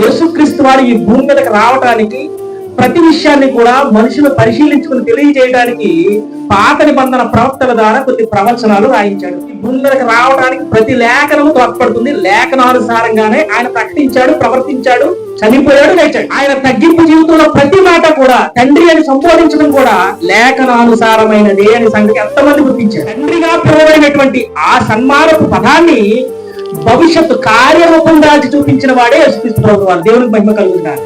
యేసుక్రీస్తు వారు ఈ భూమి మీదకి రావడానికి ప్రతి విషయాన్ని కూడా మనుషులు పరిశీలించుకుని తెలియజేయడానికి పాత నిబంధన ప్రవక్తల ద్వారా కొన్ని ప్రవచనాలు రాయించాడు. ఈ భూమి మీదకి రావడానికి ప్రతి లేఖనము తోడ్పడుతుంది. లేఖనానుసారంగానే ఆయన ప్రకటించాడు ప్రవర్తించాడు చనిపోయాడు లేచాడు. ఆయన తగ్గింపు జీవితంలో ప్రతి మాట కూడా తండ్రి అని సంబోధించడం కూడా లేఖనానుసారమైనదే అనే సంగతి ఎంతమంది గుర్తించారు? తండ్రిగా పిలువైనటువంటి ఆ సన్మానపు పదాన్ని భవిష్యత్తు కార్యరూపం దాచి చూపించిన వాడే యేసుక్రీస్తు వారు. దేవునికి మహిమ కలుగుతున్నారు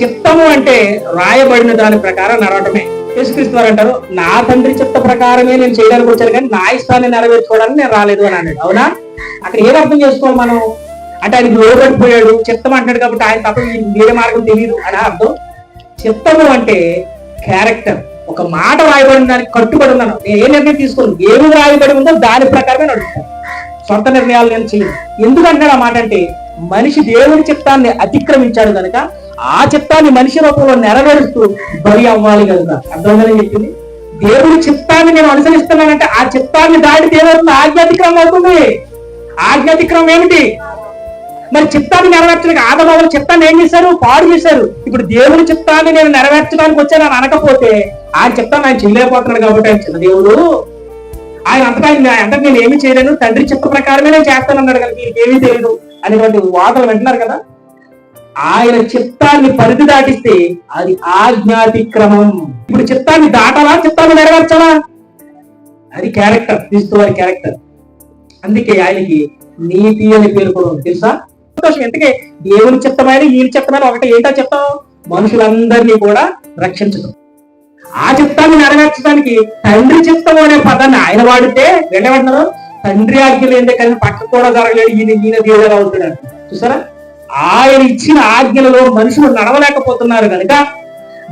చిత్తము అంటే రాయబడిన దాని ప్రకారం నడవటమే. యశుక్రీస్తు వారు అంటారు నా తండ్రి చిత్త ప్రకారమే నేను చేయడానికి వచ్చాను కానీ నా ఇష్టాన్ని నెరవేర్చుకోవడానికి నేను రాలేదు అని అన్నాడు. అవునా? అక్కడ ఏం అర్థం చేసుకోవాలి మనం? అంటే ఆయనకి లోబడిపోయాడు. చిత్తం అంటాడు కాబట్టి ఆయన తప్ప వేరే మార్గం తెలియదు అని అర్థం. చిత్తము అంటే క్యారెక్టర్ ఒక మాట రాయబడిన దానికి కట్టుబడి ఉన్నాను. నేను ఏ నిర్ణయం తీసుకోను? ఏమి రాయబడి ఉందో దాని ప్రకారమే నడుస్తాను. సొంత నిర్ణయాలు నేను చేయను. ఎందుకంటున్నాడు ఆ మాట అంటే మనిషి దేవుని చిత్తాన్ని అతిక్రమించాడు కనుక ఆ చిత్తాన్ని మనిషి రూపంలో నెరవేరుస్తూ బలి అవ్వాలి కదా అర్థంగానే చెప్పింది? దేవుని చిత్తాన్ని నేను అనుసరిస్తున్నానంటే ఆ చిత్తాన్ని దాటి దేవుడు ఆజ్ఞాతిక్రమం అవుతుంది. ఆజ్ఞాతిక్రమం ఏమిటి? మరి చిత్తాన్ని నెరవేర్చడానికి ఆదమవుల చిత్తాన్ని ఏం చేశారు? పాడు చేశారు. ఇప్పుడు దేవుని చిత్తాన్ని నేను నెరవేర్చడానికి వచ్చాను అని అనకపోతే ఆ చిత్తాన్ని ఆయన చేయలేకపోతున్నాడు కాబట్టి ఆయన చిన్న దేవుడు. ఆయన అంతటా ఆయన అంటే నేను ఏమి చేయలేను తండ్రి చిత్త ప్రకారమే నేను చేస్తానన్నాడు కదా మీకు ఏమీ తెలియదు అనేటువంటి వాదనలు వింటున్నారు కదా. ఆయన చిత్తాన్ని పరిధి దాటిస్తే అది ఆజ్ఞాతిక్రమం. ఇప్పుడు చిత్తాన్ని దాటాలా? చిత్తాన్ని నెరవేర్చాలా? అది క్యారెక్టర్ తీసుకోవాలి క్యారెక్టర్ అందుకే ఆయనకి నీతి అని పేరు కూడా ఉంది. తెలుసా? సంతోషం. ఎందుకే? దేవుని చిత్తమైన ఈయన చిత్తమైన ఒకటి. ఏంటో చెప్తాం? మనుషులందరినీ కూడా రక్షించడం ఆ చిత్తాన్ని నెరవేర్చడానికి తండ్రి చిత్తం అనే పదాన్ని ఆయన వాడితే వెళ్ళేమంటున్నారు తండ్రి ఆజ్ఞ లేదే కానీ పక్క కూడా జరగలేడు ఈయన ఈయన దేవుడు అవుతున్నాడు చూసారా? ఆయన ఇచ్చిన ఆజ్ఞలలో మనుషులు నడవలేకపోతున్నారు కనుక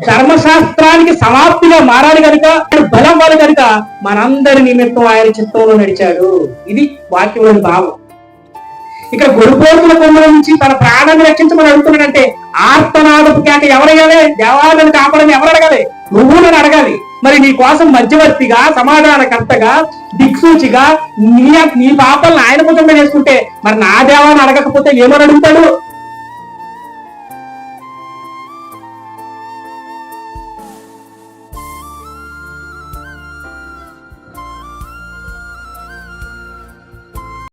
ధర్మశాస్త్రానికి సమాప్తిగా మారాలి కనుక బలం వాళ్ళు కనుక మనందరి నిమిత్తం ఆయన చిత్తంలో నడిచాడు. ఇది వాక్యంలోని భావం. ఇక్కడ గొడుపోతుల కొమ్మ నుంచి తన ప్రాణాన్ని రక్షించమని అడుగుతున్నాడంటే ఆర్తనాదపు కేక ఎవరయ్యాలి? దేవాలను కాపాడని ఎవరు అడగాలి నువ్వు నన్ను అడగాలి. మరి నీ కోసం మధ్యవర్తిగా సమాధానకర్తగా దిక్సూచిగా నీ నీ పాపలను ఆయన కోసం వేసుకుంటే మరి నా దేవాన్ని అడగకపోతే ఏమని అడుగుతాడు?